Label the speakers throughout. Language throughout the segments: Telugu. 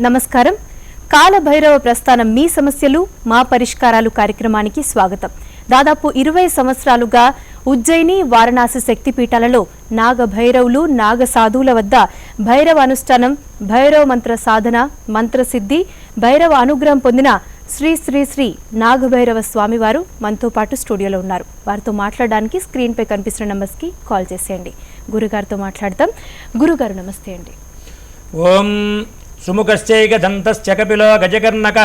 Speaker 1: నమస్కారం. కాలభైరవ ప్రస్థానం మీ సమస్యలు మా పరిష్కారాలు కార్యక్రమానికి స్వాగతం. దాదాపు ఇరవై సంవత్సరాలుగా ఉజ్జయిని వారణాసి శక్తిపీఠాలలో నాగభైరవులు నాగ సాధువుల వద్ద భైరవ అనుష్ఠానం భైరవ మంత్ర సాధన మంత్రసిద్ధి భైరవ అనుగ్రహం పొందిన శ్రీ శ్రీ శ్రీ నాగభైరవ స్వామివారు మనతో పాటు స్టూడియోలో ఉన్నారు. వారితో మాట్లాడడానికి స్క్రీన్పై కనిపిస్తున్న నంబర్స్కి కాల్ చేసేయండి. గురుగారితో మాట్లాడతాం గురుగారు నమస్తే అండి.
Speaker 2: ఓం సుముఖశ్చైక దంతశ్చ కపిలో గజకర్ణక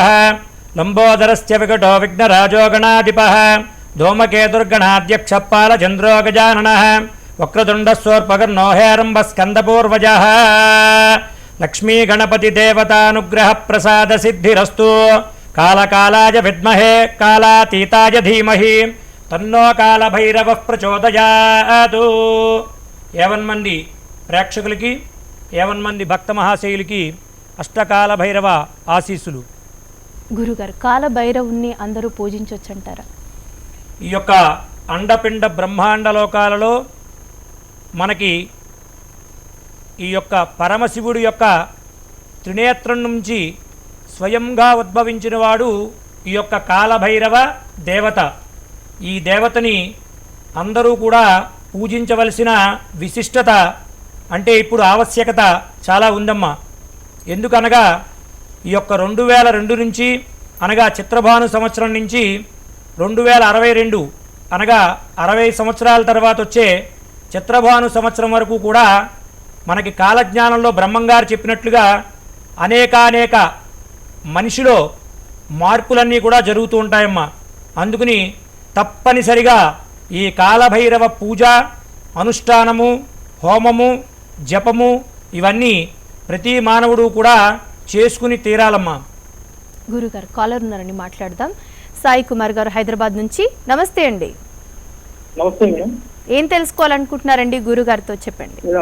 Speaker 2: లంబోదరశ్చ వికటో విఘ్నరాజో గణాధిప ధూమకేతుర్గణాధ్యక్షపాలచంద్రో గజానన వక్రతుండస్వోర్పకర్ణో హేరంబ స్కందపూర్వజ లక్ష్మీగణపతి దేవతానుగ్రహ ప్రసాద సిద్ధిరస్తు కాలకాలాయ విద్మహే కాలాతీతాయ ధీమహి తన్నో కాళభైరవ ప్రచోదయాతు. ఏవన్మంది ప్రేక్షకులకి ఏవన్మంది భక్త మహాశయులకి అష్టకాల భైరవ ఆశీస్సులు.
Speaker 1: గురుగారు కాలభైరవుణ్ణి అందరూ పూజించవచ్చంటారా
Speaker 2: ఈ యొక్క అండపిండ బ్రహ్మాండ లోకాలలో మనకి ఈ యొక్క పరమశివుడి యొక్క త్రినేత్రం నుంచి స్వయంగా ఉద్భవించిన వాడు ఈ యొక్క కాలభైరవ దేవత. ఈ దేవతని అందరూ కూడా పూజించవలసిన విశిష్టత అంటే ఇప్పుడు ఆవశ్యకత చాలా ఉందమ్మా. ఎందుకనగా ఈ యొక్క రెండు వేల రెండు నుంచి అనగా చిత్రభాను సంవత్సరం నుంచి రెండు వేల అరవై రెండు అనగా అరవై సంవత్సరాల తర్వాత వచ్చే చిత్రభాను సంవత్సరం వరకు కూడా మనకి కాలజ్ఞానంలో బ్రహ్మంగారు చెప్పినట్లుగా అనేకానేక మనిషిలో మార్పులన్నీ కూడా జరుగుతూ ఉంటాయమ్మా. అందుకని తప్పనిసరిగా ఈ కాలభైరవ పూజ అనుష్ఠానము హోమము జపము ఇవన్నీ ప్రతి మానవుడు కూడా చేసుకుని తీరాలమ్మా.
Speaker 1: గురుగారు కాలర్ ఉన్నారని మాట్లాడదాం. సాయి కుమార్ గారు హైదరాబాద్ నుంచి. నమస్తే అండి.
Speaker 3: నమస్తే మేడం.
Speaker 1: ఏం తెలుసుకోవాలనుకుంటున్నారండి గురుగారితో చెప్పండి.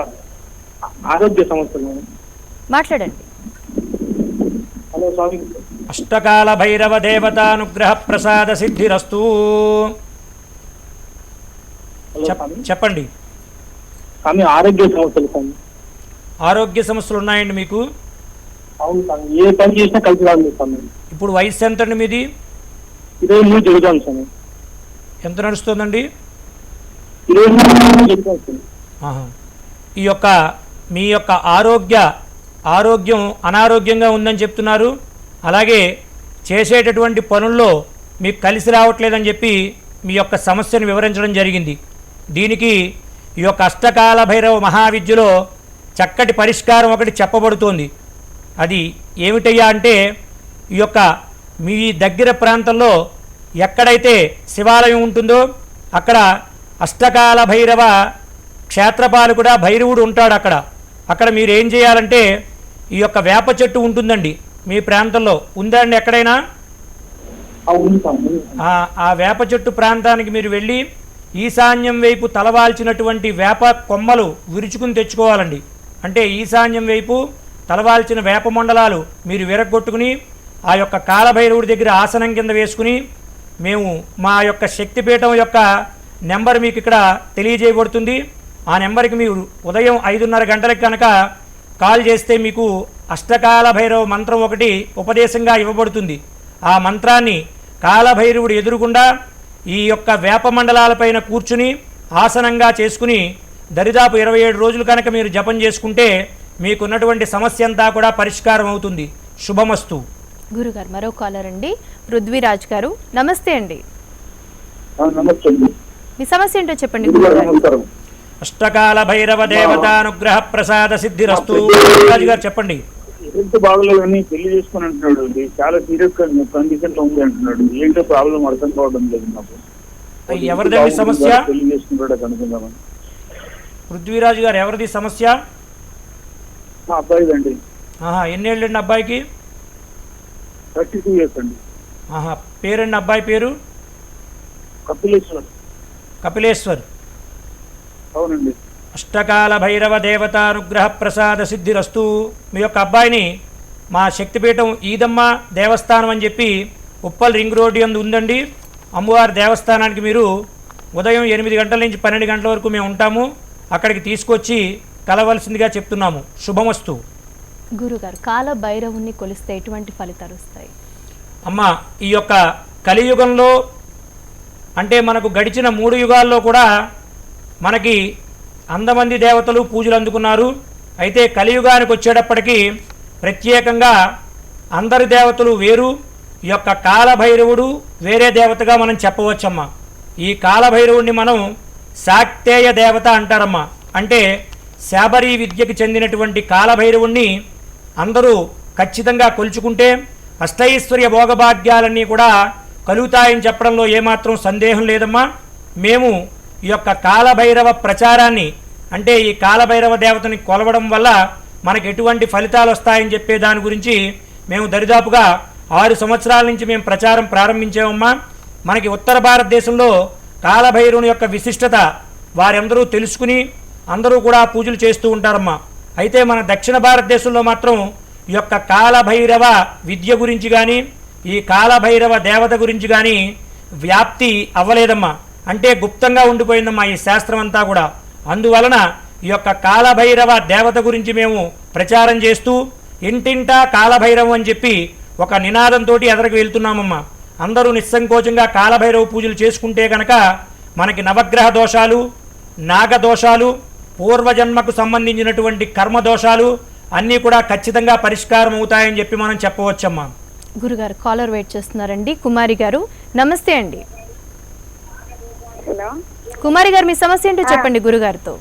Speaker 3: ఆరోగ్య సమస్యలు మేడం.
Speaker 1: మాట్లాడండి.
Speaker 3: హలో స్వామి
Speaker 2: అష్టకాల భైరవ దేవతానుగ్రహ ప్రసాద సిద్ధిరస్తు. చెప్పండి.
Speaker 3: స్వామి ఆరోగ్య సమస్యలు స్వామి
Speaker 2: ఆరోగ్య సమస్యలు ఉన్నాయండి మీకు?
Speaker 3: అవును స్వామి ఏ పని చేసినా కలిసి రాదు స్వామి
Speaker 2: ఇప్పుడు వయసు మీది?
Speaker 3: ఇరవై మూడు జరుగుతాను స్వామి
Speaker 2: ఎంత నడుస్తుందండి?
Speaker 3: ఇరవై మూడు జరుగుతాను స్వామి
Speaker 2: ఆహా. ఈ యొక్క మీ యొక్క ఆరోగ్య ఆరోగ్యం అనారోగ్యంగా ఉందని చెప్తున్నారు. అలాగే చేసేటటువంటి పనుల్లో మీకు కలిసి రావట్లేదని చెప్పి మీ యొక్క సమస్యను వివరించడం జరిగింది. దీనికి ఈ యొక్క అష్టకాల భైరవ మహావిద్యలో చక్కటి పరిష్కారం ఒకటి చెప్పబడుతోంది. అది ఏమిటయ్యా అంటే ఈ యొక్క మీ దగ్గర ప్రాంతంలో ఎక్కడైతే శివాలయం ఉంటుందో అక్కడ అష్టకాల భైరవ క్షేత్రపాలకుడా భైరవుడు ఉంటాడు అక్కడ. అక్కడ మీరు ఏం చేయాలంటే ఈ యొక్క వేప చెట్టు ఉంటుందండి మీ ప్రాంతంలో. ఉందా అండి ఎక్కడైనా? ఆ వేప చెట్టు ప్రాంతానికి మీరు వెళ్ళి ఈశాన్యం వైపు తలవాల్చినటువంటి వేప కొమ్మలు విరుచుకుని తెచ్చుకోవాలండి. అంటే ఈశాన్యం వైపు తలవాల్చిన వేప మండలాలు మీరు విరగొట్టుకుని ఆ యొక్క కాలభైరవుడి దగ్గర ఆసనం కింద వేసుకుని మేము మా యొక్క శక్తిపీఠం యొక్క నెంబర్ మీకు ఇక్కడ తెలియజేయబడుతుంది. ఆ నెంబర్కి మీరు ఉదయం ఐదున్నర గంటలకు కనుక కాల్ చేస్తే మీకు అష్టకాల భైరవ మంత్రం ఒకటి ఉపదేశంగా ఇవ్వబడుతుంది. ఆ మంత్రాన్ని కాలభైరవుడు ఎదురుగుండా ఈ యొక్క వేప మండలాలపైన కూర్చుని ఆసనంగా చేసుకుని దరిదాపు ఇరవై ఏడు రోజులు కనుక మీరు జపం చేసుకుంటే మీకున్నటువంటి సమస్య అంతా కూడా పరిష్కారం అవుతుంది. శుభమస్తు.
Speaker 1: గురుగారు మరో కాలర్ అండి. పృథ్వీరాజ్ గారు నమస్తే అండి. మీ సమస్య ఏంటో చెప్పండి
Speaker 2: అష్టకాల భైరవ దేవతానుగ్రహ ప్రసాద సిద్ధిరస్తు. రాజు గారు చెప్పండి.
Speaker 3: హెల్త్ బాగలేదని పెళ్ళి చేసుకుని అంటున్నాడు అండి. చాలా సీరియస్ కండిషన్లో ఉంది అంటున్నాడు ఏంటో ప్రాబ్లం అర్థం కావడం లేదు నాకు
Speaker 2: ఎవరిదండి సమస్య?
Speaker 3: పెళ్ళి చేసుకుంటాడు కనుక్కుందామని.
Speaker 2: పృథ్వీరాజు గారు ఎవరిది సమస్య?
Speaker 3: అబ్బాయిదండి.
Speaker 2: ఎన్నేళ్ళండి అబ్బాయికి?
Speaker 3: థర్టీ టూ ఇయర్స్ అండి.
Speaker 2: ఆహా పేరండి అబ్బాయి పేరు?
Speaker 3: కపిలేశ్వర్.
Speaker 2: కపిలేశ్వర్.
Speaker 3: అవునండి.
Speaker 2: అష్టకాల భైరవ దేవతానుగ్రహ ప్రసాద సిద్ధిరస్తు. మీ యొక్క అబ్బాయిని మా శక్తిపీఠం ఈదమ్మ దేవస్థానం అని చెప్పి ఉప్పల్ రింగ్ రోడ్డు అందు ఉందండి. అమ్మవారి దేవస్థానానికి మీరు ఉదయం ఎనిమిది గంటల నుంచి పన్నెండు గంటల వరకు మేము ఉంటాము. అక్కడికి తీసుకొచ్చి కలవలసిందిగా చెప్తున్నాము. శుభమస్తు.
Speaker 1: గురుగారు కాల భైరవుణ్ణి కొలిస్తే ఎటువంటి ఫలితాలు వస్తాయి?
Speaker 2: అమ్మ ఈ యొక్క కలియుగంలో అంటే మనకు గడిచిన మూడు యుగాల్లో కూడా మనకి అందమంది దేవతలు పూజలు అందుకున్నారు. అయితే కలియుగానికి వచ్చేటప్పటికి ప్రత్యేకంగా అందరి దేవతలు వేరు ఈ యొక్క కాలభైరవుడు వేరే దేవతగా మనం చెప్పవచ్చమ్మా. ఈ కాలభైరవుడిని మనం శాక్తేయ దేవత అంటారమ్మా. అంటే శాబరీ విద్యకి చెందినటువంటి కాలభైరవుణ్ణి అందరూ ఖచ్చితంగా కొలుచుకుంటే అష్టైశ్వర్య భోగభాగ్యాలన్నీ కూడా కలుగుతాయని చెప్పడంలో ఏమాత్రం సందేహం లేదమ్మా. మేము ఈ యొక్క కాలభైరవ ప్రచారాన్ని అంటే ఈ కాలభైరవ దేవతని కొలవడం వల్ల మనకు ఎటువంటి ఫలితాలు వస్తాయని చెప్పే దాని గురించి మేము దరిదాపుగా ఆరు సంవత్సరాల నుంచి మేము ప్రచారం ప్రారంభించామమ్మా. మనకి ఉత్తర భారతదేశంలో కాలభైరవుని యొక్క విశిష్టత వారందరూ తెలుసుకుని అందరూ కూడా పూజలు చేస్తూ ఉంటారమ్మా. అయితే మన దక్షిణ భారతదేశంలో మాత్రం ఈ యొక్క కాలభైరవ విద్య గురించి కానీ ఈ కాలభైరవ దేవత గురించి కానీ వ్యాప్తి అవ్వలేదమ్మా. అంటే గుప్తంగా ఉండిపోయిందమ్మా ఈ శాస్త్రం అంతా కూడా. అందువలన ఈ యొక్క కాలభైరవ దేవత గురించి మేము ప్రచారం చేస్తూ ఇంటింటా కాలభైరవం అని చెప్పి ఒక నినాదంతో ఎదరికి వెళ్తున్నామమ్మా. అందరూ నిస్సంకోచంగా కాలభైరవ పూజలు చేసుకుంటే కనుక మనకి నవగ్రహ దోషాలు నాగ దోషాలు పూర్వజన్మకు సంబంధించినటువంటి కర్మ దోషాలు అన్నీ కూడా ఖచ్చితంగా పరిష్కారం అవుతాయని చెప్పి మనం చెప్పవచ్చమ్మా.
Speaker 1: గురుగారు కాలర్ వెయిట్ చేస్తున్నారండి. కుమారి గారు నమస్తే అండి.
Speaker 4: హలో.
Speaker 1: కుమారి గారు మీ సమస్య ఏంటో చెప్పండి గురుగారితో.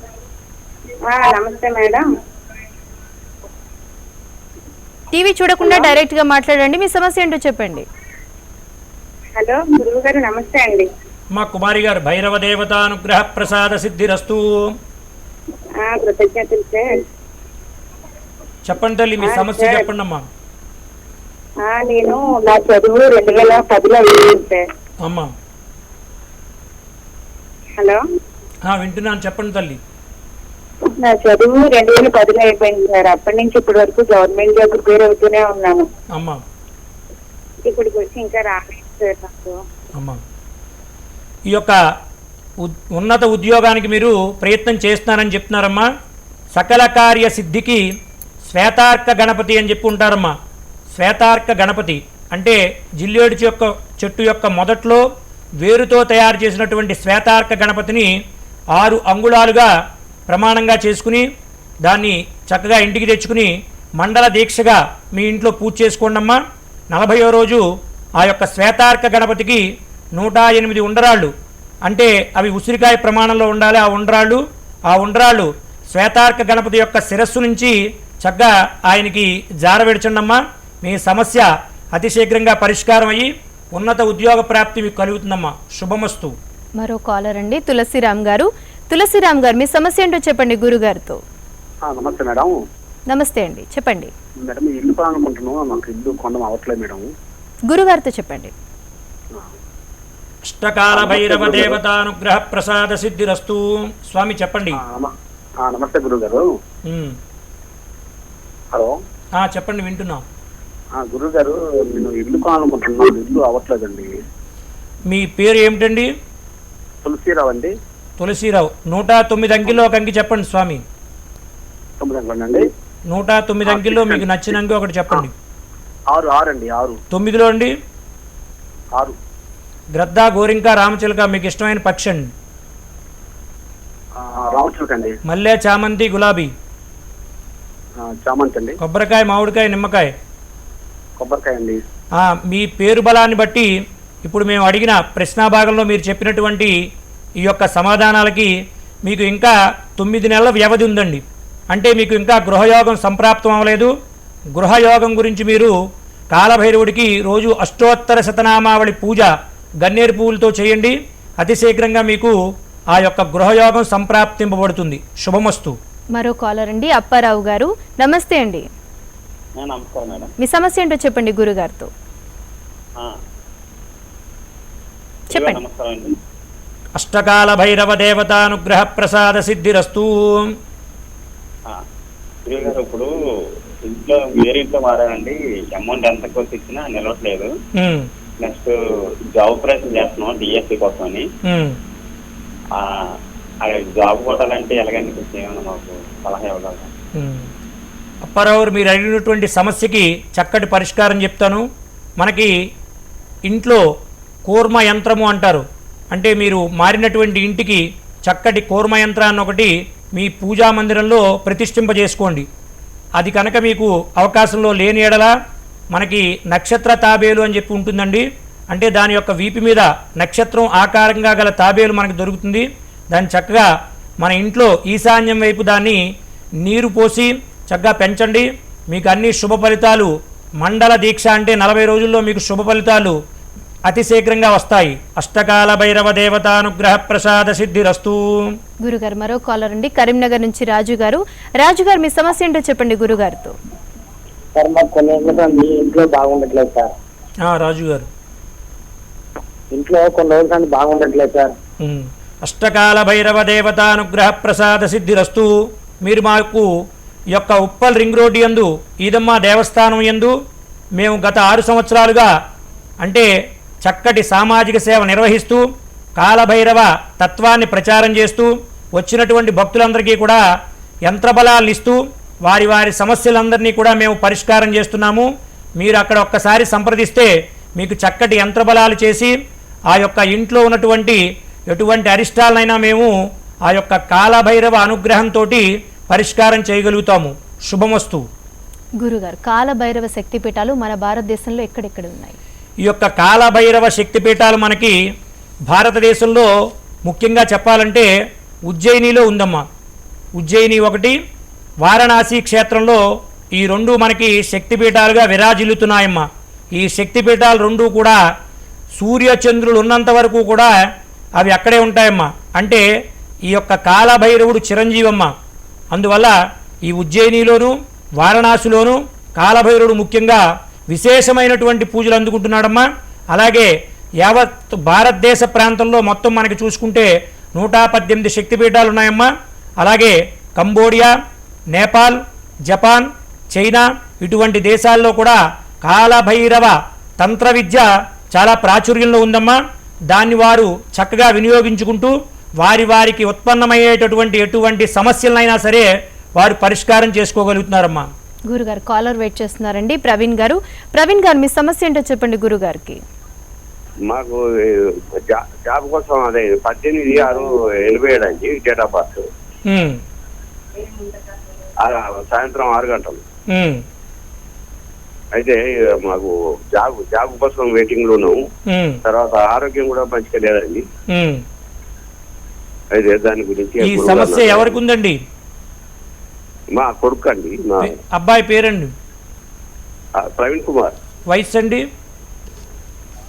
Speaker 4: నమస్తే మేడం.
Speaker 1: టీవీ చూడకుండా డైరెక్ట్గా మాట్లాడండి. మీ సమస్య ఏంటో చెప్పండి.
Speaker 4: హలో గురువు గారు నమస్తే అండి.
Speaker 2: మా కుమారి గారు భైరవ దేవతానుగ్రహ ప్రసాద సిద్ధిరస్తు.
Speaker 4: కృతజ్ఞతలు సార్.
Speaker 2: చెప్పండి తల్లి మీ సమస్య చెప్పండి అమ్మా.
Speaker 4: నేను నా చదువు రెండు వేల పదిలో సార్.
Speaker 2: అమ్మా.
Speaker 4: హలో?
Speaker 2: వింటున్నాను చెప్పండి తల్లి.
Speaker 4: నా చదువు రెండు వేల పదిలో అయిపోయింది సార్. అప్పటి నుంచి ఇప్పటి వరకు గవర్నమెంట్ జాబ్ ప్రిపేర్ అవుతూనే ఉన్నాను.
Speaker 2: అమ్మా.
Speaker 4: ఇప్పటికి వచ్చి ఇంకా రాలేదు
Speaker 2: అమ్మా. ఈ యొక్క ఉన్నత ఉద్యోగానికి మీరు ప్రయత్నం చేస్తున్నారని చెప్తున్నారమ్మా. సకల కార్య సిద్ధికి శ్వేతార్క గణపతి అని చెప్పి ఉంటారమ్మా. శ్వేతార్క గణపతి అంటే జిల్లేడు యొక్క చెట్టు యొక్క మొదట్లో వేరుతో తయారు చేసినటువంటి శ్వేతార్క గణపతిని ఆరు అంగుళాలుగా ప్రమాణంగా చేసుకుని దాన్ని చక్కగా ఇంటికి తెచ్చుకుని మండల దీక్షగా మీ ఇంట్లో పూజ చేసుకోండమ్మా. నలభయో రోజు ఆ యొక్క శ్వేతార్క గణపతికి నూట ఎనిమిది ఉండరాళ్ళు. అంటే అవి ఉసిరికాయ ప్రమాణంలో ఉండాలి. ఆ ఉండరాళ్ళు ఆ ఉండరాళ్ళు శ్వేతార్క గణపతి యొక్క శిరస్సు నుంచి చక్కగా ఆయనకి జారవిడచండమ్మా. మీ సమస్య అతి శీఘ్రంగా పరిష్కారం అయ్యి ఉన్నత ఉద్యోగ ప్రాప్తి మీకు కలుగుతుందమ్మా. శుభమస్తు.
Speaker 1: మరో కాలర్ అండి తులసిరామ్ గారు. తులసిరామ్ గారు మీ సమస్య ఏంటో చెప్పండి గురుగారితో.
Speaker 5: ఆ, నమస్తే మేడం.
Speaker 1: నమస్తే అండి. చెప్పండి.
Speaker 5: మేడం ఇల్లు కొనాలనుకుంటున్నాం మాకు ఇల్లు కొనడం అవ్వట్లేదు మేడం.
Speaker 1: గురుగారితో చెప్పండి.
Speaker 2: అష్టకాల భైరవ దేవతానుగ్రహ ప్రసాద సిద్ధిరస్తు స్వామి చెప్పండి.
Speaker 5: ఆ, నమ- ఆ, నమస్తే గురువు గారు
Speaker 2: ఉమ్.
Speaker 5: హలో.
Speaker 2: ఆ, చెప్పండి వింటున్నాం.
Speaker 5: ఆ, గురువు గారు నేను ఇల్లు కొనాలనుకుంటున్నాను. ఇల్లు అవ్వట్లేదండి.
Speaker 2: మీ పేరు ఏమిటండి
Speaker 5: తులసిరావు అండి.
Speaker 2: తులసిరావు. నూట తొమ్మిది అంకిలో ఒక అంకి చెప్పండి స్వామి.
Speaker 5: తొమ్మిది అండి?
Speaker 2: నూట తొమ్మిది అంకిలో మీకు నచ్చిన అంకి ఒకటి చెప్పండి.
Speaker 5: ఆరు ఆరు అండి ఆరు.
Speaker 2: తొమ్మిదిలో అండి?
Speaker 5: ఆరు.
Speaker 2: గ్రద్ద గోరింక రామచిలక మీకు ఇష్టమైన పక్షి అండి?
Speaker 5: రామచిలక అండి.
Speaker 2: మల్లె చామంతి గులాబీ.
Speaker 5: చామంతి అండి.
Speaker 2: కొబ్బరికాయ మామిడికాయ నిమ్మకాయ.
Speaker 5: కొబ్బరికాయ అండి.
Speaker 2: మీ పేరు బలాన్ని బట్టి ఇప్పుడు మేము అడిగిన ప్రశ్నాభాగంలో మీరు చెప్పినటువంటి ఈ యొక్క సమాధానాలకి మీకు ఇంకా తొమ్మిది నెలల వ్యవధి ఉందండి. అంటే మీకు ఇంకా గృహయోగం సంప్రాప్తం అవ్వలేదు. గృహయోగం గురించి మీరు కాలభైరవుడికి రోజు అష్టోత్తర శతనామావళి పూజ గన్నేరు పువ్వులతో చేయండి. అతి శీఘ్రంగా మీకు ఆ యొక్క గృహయోగం సంప్రాప్తింపబడుతుంది. శుభమస్తు.
Speaker 1: మరో కాలర్ అండి అప్పారావు గారు. నమస్తే అండి.
Speaker 6: నమస్కారం మేడం.
Speaker 1: మీ సమస్య ఏంటో చెప్పండి గురుగారితో.
Speaker 6: ఆ,
Speaker 1: చెప్పండి.
Speaker 2: అష్టకాల భైరవ దేవతానుగ్రహ ప్రసాద సిద్ధిరస్తూ.
Speaker 6: ఇప్పుడు ఇంట్లో వేరే ఇంట్లో మారానండి. అమౌంట్ ఎంత కోసి ఇచ్చినా నిలవట్లేదు. నెక్స్ట్ జాబ్ ప్రయత్నం చేస్తున్నాం డిఎస్సి కోసం అని జాబ్ కొట్టాలంటే ఎలాగండి కొంచెం ఏమైనా మాకు సలహా ఇవ్వగలరా.
Speaker 2: అప్పారావు మీరు అడిగినటువంటి సమస్యకి చక్కటి పరిష్కారం చెప్తాను. మనకి ఇంట్లో కూర్మ యంత్రము అంటారు. అంటే మీరు మారినటువంటి ఇంటికి చక్కటి కూర్మ యంత్రాన్ని ఒకటి మీ పూజా మందిరంలో ప్రతిష్ఠింపజేసుకోండి. అది కనుక మీకు అవకాశంలో లేని ఎడల మనకి నక్షత్ర తాబేలు అని చెప్పి ఉంటుందండి. అంటే దాని యొక్క వీపు మీద నక్షత్రం ఆకారంగా గల తాబేలు మనకు దొరుకుతుంది. దాన్ని చక్కగా మన ఇంట్లో ఈశాన్యం వైపు దాన్ని నీరు పోసి చక్కగా పెంచండి. మీకు అన్ని శుభ ఫలితాలు మండల దీక్ష అంటే నలభై రోజుల్లో మీకు శుభ ఫలితాలు అతి శీఘ్రంగా వస్తాయి. అష్టకాల భైరవ దేవతానుగ్రహ ప్రసాద సిద్ధిరస్తూ.
Speaker 1: గురుగారు మరో కాలర్ అండి కరీంనగర్ నుంచి రాజు గారు. రాజు గారు మీ సమస్య ఏంటో చెప్పండి గురుగారితో.
Speaker 5: సార్ మాకు కొన్ని రోజులుగా మీ ఇంట్లో బాగుండట్లేదు సార్.
Speaker 2: ఆ, రాజు గారు.
Speaker 5: ఇంట్లో కొన్ని రోజుల నుండి బాగుండట్లేదు సార్.
Speaker 2: అష్టకాల భైరవ దేవతానుగ్రహ ప్రసాద సిద్ధిరస్తు. మీరు మాకు ఈ యొక్క ఉప్పల్ రింగ్ రోడ్డు యందు ఈదమ్మ దేవస్థానం యందు మేము గత ఆరు సంవత్సరాలుగా అంటే చక్కటి సామాజిక సేవ నిర్వహిస్తూ కాలభైరవ తత్వాన్ని ప్రచారం చేస్తూ వచ్చినటువంటి భక్తులందరికీ కూడా యంత్రబలాలు ఇస్తూ వారి వారి సమస్యలందరినీ కూడా మేము పరిష్కారం చేస్తున్నాము. మీరు అక్కడ ఒక్కసారి సంప్రదిస్తే మీకు చక్కటి యంత్రబలాలు చేసి ఆ యొక్క ఇంట్లో ఉన్నటువంటి ఎటువంటి అరిష్టాలనైనా మేము ఆ యొక్క కాలభైరవ అనుగ్రహంతో పరిష్కారం చేయగలుగుతాము. శుభమస్తు.
Speaker 1: గురుగారు కాలభైరవ శక్తిపీఠాలు మన భారతదేశంలో ఎక్కడెక్కడ ఉన్నాయి?
Speaker 2: ఈ యొక్క కాలభైరవ శక్తిపీఠాలు మనకి భారతదేశంలో ముఖ్యంగా చెప్పాలంటే ఉజ్జయినిలో ఉందమ్మా. ఉజ్జయిని ఒకటి వారణాసి క్షేత్రంలో ఈ రెండు మనకి శక్తిపీఠాలుగా విరాజిల్లుతున్నాయమ్మా. ఈ శక్తిపీఠాలు రెండు కూడా సూర్యచంద్రులు ఉన్నంత వరకు కూడా అవి అక్కడే ఉంటాయమ్మా. అంటే ఈ యొక్క కాలభైరవుడు చిరంజీవమ్మ. అందువల్ల ఈ ఉజ్జయినిలోను వారణాసిలోను కాలభైరవుడు ముఖ్యంగా విశేషమైనటువంటి పూజలు అందుకుంటున్నాడమ్మా. అలాగే యావత్ భారతదేశ ప్రాంతంలో మొత్తం మనకి చూసుకుంటే నూట పద్దెనిమిది శక్తిపీఠాలు ఉన్నాయమ్మా. అలాగే కంబోడియా నేపాల్ జపాన్ చైనా ఇటువంటి దేశాల్లో కూడా కాలభైరవ తంత్ర విద్య చాలా ప్రాచుర్యంలో ఉందమ్మా. దాన్ని వారు చక్కగా వినియోగించుకుంటూ వారి వారికి ఉత్పన్నమయ్యేటటువంటి ఎటువంటి సమస్యలనైనా సరే వారు పరిష్కారం చేసుకోగలుగుతున్నారమ్మా.
Speaker 1: గురుగారు కాలర్ వెయిట్ చేస్తున్నారండి. ప్రవీణ్ గారు ప్రవీణ్ గారు మీ సమస్య ఏంటో చెప్పండి గురుగారికి.
Speaker 5: మాకు జాబ్ కోసం అదే పద్దెనిమిది ఆరు ఎనభై ఏడు అండి డేట్ ఆఫ్ బర్త్. సాయంత్రం ఆరు గంటలు. అయితే మాకు జాబ్ జాబ్ కోసం వెయిటింగ్లో ఉన్నాము తర్వాత ఆరోగ్యం కూడా మంచిగా లేదండి. అయితే దాని గురించి
Speaker 2: ఈ సమస్య ఎవరికి ఉందండి?
Speaker 5: మా కొడుకు అండి మా
Speaker 2: అబ్బాయి పేరండి?
Speaker 5: ప్రవీణ్ కుమార్.
Speaker 2: వయసు అండి?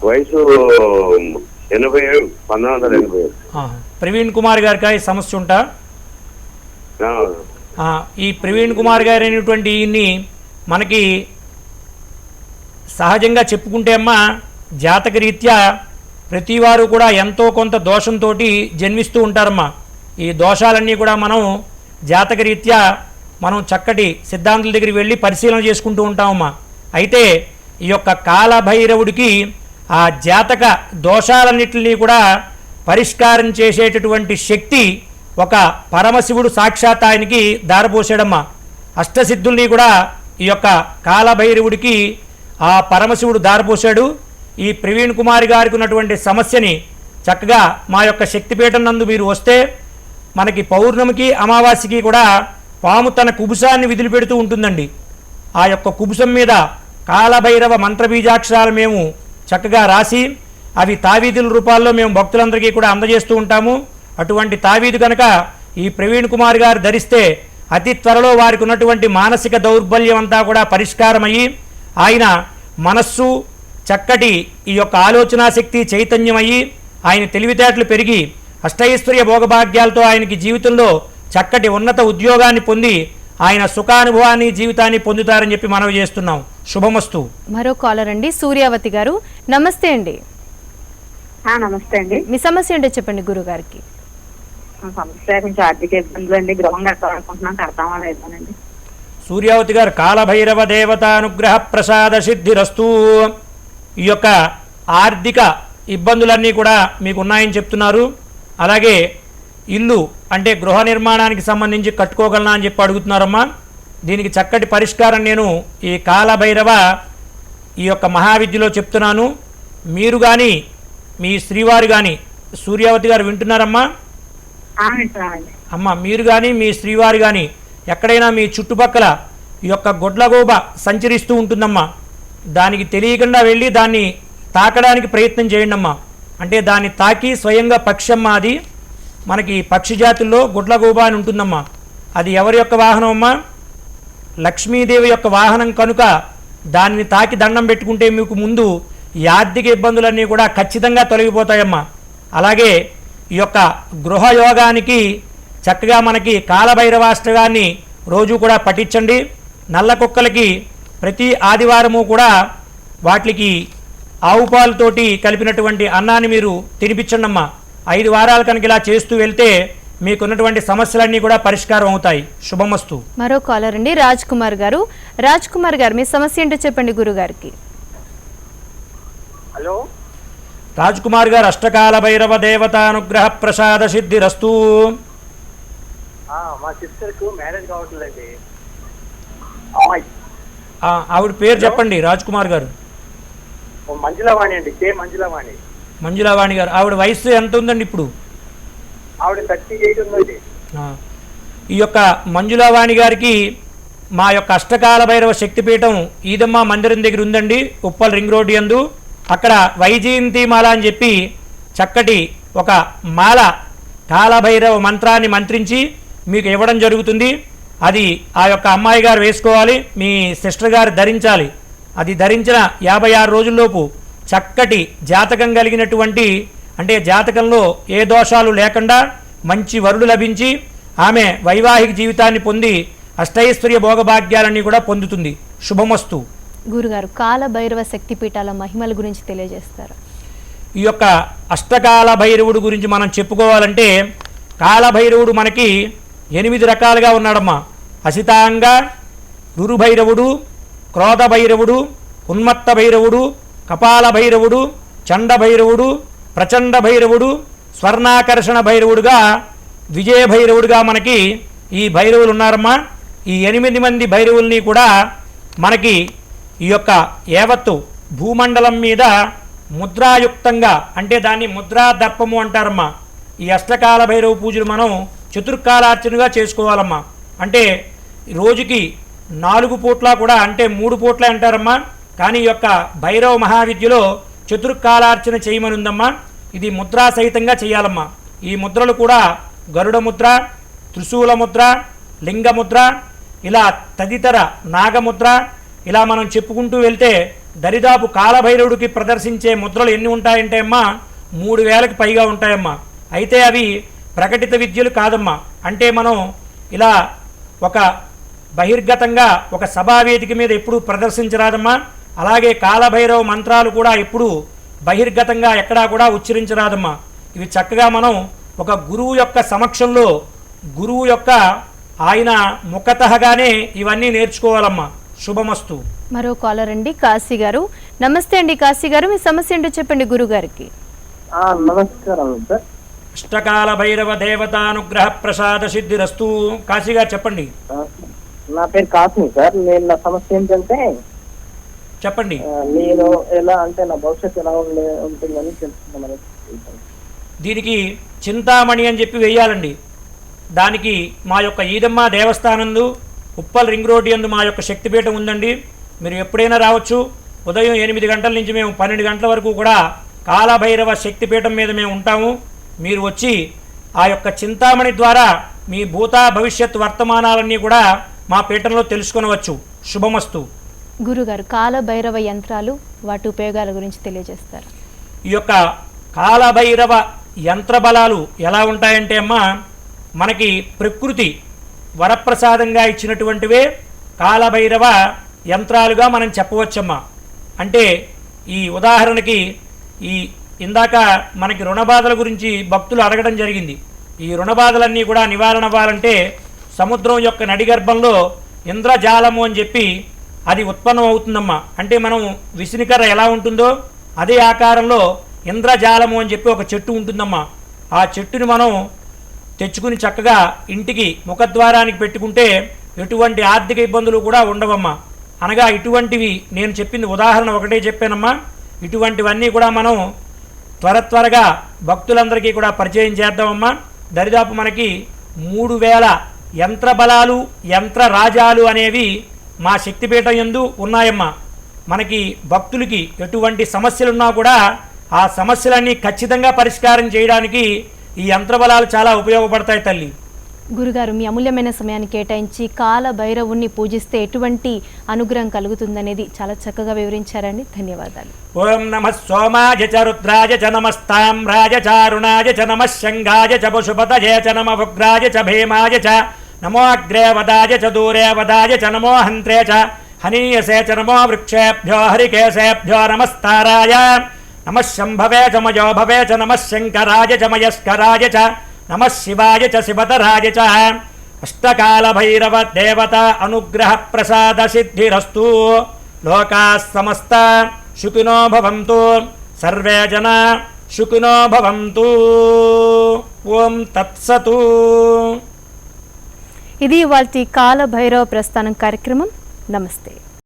Speaker 5: వయసు ఎనభై ఏడు పంతొమ్మిది వందల ఎనభై ఏడు.
Speaker 2: ప్రవీణ్ కుమార్ గారికి సమస్య ఉంటా? ఈ ప్రవీణ్ కుమార్ గారు అనేటువంటి ఈయన్ని మనకి సహజంగా చెప్పుకుంటే అమ్మా జాతక రీత్యా ప్రతి వారు కూడా ఎంతో కొంత దోషంతో జన్మిస్తూ ఉంటారమ్మా. ఈ దోషాలన్నీ కూడా మనం జాతక రీత్యా మనం చక్కటి సిద్ధాంతుల దగ్గరికి వెళ్ళి పరిశీలన చేసుకుంటూ ఉంటామమ్మా. అయితే ఈ యొక్క కాలభైరవుడికి ఆ జాతక దోషాలన్నింటినీ కూడా పరిష్కారం చేసేటటువంటి శక్తి ఒక పరమశివుడు సాక్షాత్ ఆయనకి దారపోసాడమ్మా అష్టసిద్ధుల్ని కూడా ఈ యొక్క కాలభైరవుడికి ఆ పరమశివుడు దారపోశాడు. ఈ ప్రవీణ్ కుమార్ గారికి ఉన్నటువంటి సమస్యని చక్కగా మా యొక్క శక్తిపీఠం నందు మీరు వస్తే మనకి పౌర్ణమికి అమావాస్యకి కూడా పాము తన కుబుసాన్ని విదిలిపెడుతూ ఉంటుందండి. ఆ యొక్క కుబుసం మీద కాలభైరవ మంత్రబీజాక్షరాలు మేము చక్కగా రాసి అవి తావీదుల రూపాల్లో మేము భక్తులందరికీ కూడా అందజేస్తూ ఉంటాము. అటువంటి తావీదు కనుక ఈ ప్రవీణ్ కుమార్ గారు ధరిస్తే అతి త్వరలో వారికి ఉన్నటువంటి మానసిక దౌర్బల్యం అంతా కూడా పరిష్కారమయ్యి ఆయన మనస్సు చక్కటి ఈ యొక్క ఆలోచనా శక్తి చైతన్యమయ్యి ఆయన తెలివితేటలు పెరిగి అష్టైశ్వర్య భోగభాగ్యాలతో ఆయనకి జీవితంలో చక్కటి ఉన్నత ఉద్యోగాన్ని పొంది ఆయన సుఖానుభవాన్ని జీవితాన్ని పొందుతారని చెప్పి మనవి చేస్తున్నాం. శుభమస్తు.
Speaker 1: మరో కాలర్ అండి సూర్యావతి గారు. నమస్తే అండి.
Speaker 4: నమస్తే అండి.
Speaker 1: మీ సమస్య ఏంటో చెప్పండి
Speaker 4: సమస్య కొంచెం ఆర్థిక ఇబ్బందులు అండి గృహం కట్టాలనుకుంటున్నాం కడతామా లేదానండి
Speaker 2: సూర్యావతి గారు కాలభైరవ దేవతానుగ్రహ ప్రసాద సిద్ధిరస్తు. ఈ యొక్క ఆర్థిక ఇబ్బందులన్నీ కూడా మీకు ఉన్నాయని చెప్తున్నారు. అలాగే ఇల్లు అంటే గృహ నిర్మాణానికి సంబంధించి కట్టుకోగలనా అని చెప్పి అడుగుతున్నారమ్మా. దీనికి చక్కటి పరిష్కారం నేను ఈ కాలభైరవ ఈ యొక్క మహావిద్యలో చెప్తున్నాను. మీరు కానీ మీ శ్రీవారు కానీ సూర్యావతి గారు వింటున్నారమ్మా? అమ్మ మీరు కానీ మీ శ్రీవారు కానీ ఎక్కడైనా మీ చుట్టుపక్కల ఈ యొక్క గొడ్లగోబ సంచరిస్తూ ఉంటుందమ్మా. దానికి తెలియకుండా వెళ్ళి దాన్ని తాకడానికి ప్రయత్నం చేయండి అమ్మా అంటే దాన్ని తాకి స్వయంగా పక్షమ్మ అది మనకి పక్షి జాతుల్లో గుడ్లగోబ అని ఉంటుందమ్మా. అది ఎవరి యొక్క వాహనం అమ్మా? లక్ష్మీదేవి యొక్క వాహనం కనుక దానిని తాకి దండం పెట్టుకుంటే మీకు ముందు ఆర్థిక ఇబ్బందులన్నీ కూడా ఖచ్చితంగా తొలగిపోతాయమ్మా. అలాగే ఈ యొక్క గృహయోగానికి చక్కగా మనకి కాలభైరవాష్టకాన్ని రోజు కూడా పఠించండి. నల్ల కుక్కలకి ప్రతి ఆదివారము కూడా వాటికి ఆవు పాలతోటి కలిపినటువంటి అన్నాన్ని మీరు తినిపించండి అమ్మా ఐదు వారాలు కనుక ఇలా చేస్తూ వెళ్తే మీకున్నటువంటి సమస్యలన్నీ కూడా పరిష్కారం అవుతాయి. శుభమస్తు.
Speaker 1: మరో కాలర్ అండి రాజ్ కుమార్ గారు. రాజ్ కుమార్ గారు మీ సమస్య ఏంటో చెప్పండి గురుగారికి.
Speaker 7: హలో.
Speaker 2: రాజ్ కుమార్ గారు అష్టకాల భైరవ దేవతానుగ్రహ ప్రసాద సిద్ధిరస్తు.
Speaker 7: ఆ, మా సిస్టర్కు మ్యారేజ్ కావట్లేదండి. అమ్మాయి
Speaker 2: ఆ, ఆవిడ పేరు చెప్పండి రాజ్ కుమార్ గారు.
Speaker 7: మంజులవాణి అండి కే మంజులవాణి.
Speaker 2: మంజులావాణి గారు ఆవిడ వయసు ఎంత ఉందండి. ఇప్పుడు ఈ యొక్క మంజులావాణి గారికి మా యొక్క అష్టకాల భైరవ శక్తిపీఠం ఈదమ్మ మందిరం దగ్గర ఉందండి ఉప్పల్ రింగ్ రోడ్డు యందు. అక్కడ వైజయంతి మాల అని చెప్పి చక్కటి ఒక మాల కాలభైరవ మంత్రాన్ని మంత్రించి మీకు ఇవ్వడం జరుగుతుంది. అది ఆ యొక్క అమ్మాయి గారు వేసుకోవాలి మీ సిస్టర్ గారు ధరించాలి. అది ధరించిన యాభై ఆరు రోజుల్లోపు చక్కటి జాతకం కలిగినటువంటి అంటే జాతకంలో ఏ దోషాలు లేకుండా మంచి వరుడు లభించి ఆమె వైవాహిక జీవితాన్ని పొంది అష్టైశ్వర్య భోగభాగ్యాలన్నీ కూడా పొందుతుంది. శుభమస్తు.
Speaker 1: గురుగారు కాల భైరవ శక్తి పీఠాల మహిమల గురించి తెలియజేస్తారు.
Speaker 2: ఈ యొక్క అష్టకాల భైరవుడు గురించి మనం చెప్పుకోవాలంటే కాలభైరవుడు మనకి ఎనిమిది రకాలుగా ఉన్నాడమ్మా. అసితాంగ రురుభైరవుడు క్రోధ భైరవుడు ఉన్మత్త భైరవుడు కపాల భైరవుడు చండ భైరవుడు ప్రచండ భైరవుడు స్వర్ణాకర్షణ భైరవుడుగా విజయ భైరవుడుగా మనకి ఈ భైరవులు ఉన్నారమ్మా ఈ ఎనిమిది మంది భైరవుల్ని కూడా మనకి ఈ యొక్క యావత్తు భూమండలం మీద ముద్రాయుక్తంగా అంటే దాన్ని ముద్రా దర్పము అంటారమ్మా. ఈ అష్టకాల భైరవ పూజలు మనం చతుర్కాలార్చనగా చేసుకోవాలమ్మా. అంటే రోజుకి నాలుగు పూట్ల కూడా అంటే మూడు పూట్ల అంటారమ్మా. కానీ యొక్క భైరవ మహావిద్యలో చతుర్కాలార్చన చేయమనుందమ్మా. ఇది ముద్రా సహితంగా చేయాలమ్మా. ఈ ముద్రలు కూడా గరుడ ముద్ర త్రిశూల ముద్ర లింగముద్ర ఇలా తదితర నాగముద్ర ఇలా మనం చెప్పుకుంటూ వెళ్తే దరిదాపు కాలభైరవుడికి ప్రదర్శించే ముద్రలు ఎన్ని ఉంటాయంటే అమ్మా మూడు వేలకు పైగా ఉంటాయమ్మా. అయితే అవి ప్రకటిత విద్యలు కాదమ్మా. అంటే మనం ఇలా ఒక బహిర్గతంగా ఒక సభావేదిక మీద ఎప్పుడు ప్రదర్శించరాదమ్మా. అలాగే కాలభైరవ మంత్రాలు కూడా ఎప్పుడు బహిర్గతంగా ఎక్కడా కూడా ఉచ్చరించరాదమ్మా. ఇవి చక్కగా మనం ఒక గురువు యొక్క సమక్షంలో గురువు యొక్క ఆయన ముఖతహగానే ఇవన్నీ నేర్చుకోవాలమ్మా. శుభమస్తు.
Speaker 1: మరో కాలర్ అండి కాశీ గారు. నమస్తే అండి కాశీ గారు. మీ సమస్య ఏంటో చెప్పండి గురుగారికి.
Speaker 7: ఆ, నమస్కారం సార్.
Speaker 2: అష్టకాల భైరవ దేవతానుగ్రహ ప్రసాద సిద్ధిరస్తు. కాశీగారు చెప్పండి.
Speaker 7: ఆ, నా పేరు కాస్మి సార్. నేను నా సమస్య ఏంటంటే
Speaker 2: చెప్పండి.
Speaker 7: నేను ఎలా అంటే నా భవిష్యత్తు ఎలా ఉంటుందని.
Speaker 2: దీనికి చింతామణి అని చెప్పి వేయాలండి. దానికి మా యొక్క ఈదమ్మ దేవస్థానందు ఉప్పల్ రింగ్ రోడ్డు యందు మా యొక్క శక్తిపీఠం ఉందండి. మీరు ఎప్పుడైనా రావచ్చు. ఉదయం ఎనిమిది గంటల నుంచి మేము పన్నెండు గంటల వరకు కూడా కాలభైరవ శక్తిపీఠం మీద మేము ఉంటాము. మీరు వచ్చి ఆ యొక్క చింతామణి ద్వారా మీ భూత భవిష్యత్ వర్తమానాలన్నీ కూడా మా పీఠంలో తెలుసుకొనవచ్చు. శుభమస్తు.
Speaker 1: గురుగారు కాల భైరవ యంత్రాలు వాటి ఉపయోగాల గురించి తెలియజేస్తారు.
Speaker 2: ఈ యొక్క కాలభైరవ యంత్ర బలాలు ఎలా ఉంటాయంటే అమ్మా మనకి ప్రకృతి వరప్రసాదంగా ఇచ్చినటువంటివే కాలభైరవ యంత్రాలుగా మనం చెప్పవచ్చమ్మా. అంటే ఈ ఉదాహరణకి ఈ ఇందాక మనకి రుణబాధల గురించి భక్తులు అడగడం జరిగింది. ఈ రుణబాధలన్నీ కూడా నివారణ అవ్వాలంటే సముద్రం యొక్క నడిగర్భంలో ఇంద్రజాలము అని చెప్పి అది ఉత్పన్నం అవుతుందమ్మా అంటే మనం విసినికర్ర ఎలా ఉంటుందో అదే ఆకారంలో ఇంద్రజాలము అని చెప్పి ఒక చెట్టు ఉంటుందమ్మా. ఆ చెట్టుని మనం తెచ్చుకుని చక్కగా ఇంటికి ముఖద్వారానికి పెట్టుకుంటే ఎటువంటి ఆర్థిక ఇబ్బందులు కూడా ఉండవమ్మా. అనగా ఇటువంటివి నేను చెప్పింది ఉదాహరణ ఒకటే చెప్పానమ్మా. ఇటువంటివన్నీ కూడా మనం త్వర త్వరగా భక్తులందరికీ కూడా పరిచయం చేద్దామమ్మా. దరిదాపు మనకి మూడు వేల యంత్ర బలాలు యంత్ర రాజాలు అనేవి మా శక్తిపీఠం యందు ఉన్నాయమ్మా. మనకి భక్తులకి ఎటువంటి సమస్యలున్నా కూడా ఆ సమస్యలన్నీ ఖచ్చితంగా పరిష్కారం చేయడానికి ఈ యంత్ర బలాలు చాలా ఉపయోగపడతాయి తల్లి.
Speaker 1: గురుగారు మీ అమూల్యమైన సమయాన్ని కేటాయించి కాల భైరవుణ్ణి పూజిస్తే ఎటువంటి అనుగ్రహం కలుగుతుందనేది చాలా చక్కగా వివరించారండి. ధన్యవాదాలు.
Speaker 2: ఓం నమ సోమాయ చ రుద్రాయ చ నమస్తామ్రాయ చారుణాయ చ నమ శంగాయ చ పశుపతయ చ నమ ఉగ్రాయ చ భీమాయ చ నమో అగ్రే వదాయ చ దూరే వదాయ చ నమో హంత్రే చ హనీయసే చ నమో వృక్షేభ్యో హరికేశేభ్యో నమస్తారాయ నమ శంభవే చ మయో భవే చ నమ శంకరాయ చ మయస్కరాయ చ నమ శివాయ చ శివతరాయ చ అష్టకాల భైరవ దేవత అనుగ్రహ ప్రసాద సిద్ధిరస్తు లోకా సమస్త సుఖినో భవంతు
Speaker 1: ఇది ఇవాళ కాల భైరవ ప్రస్థానం కార్యక్రమం. నమస్తే.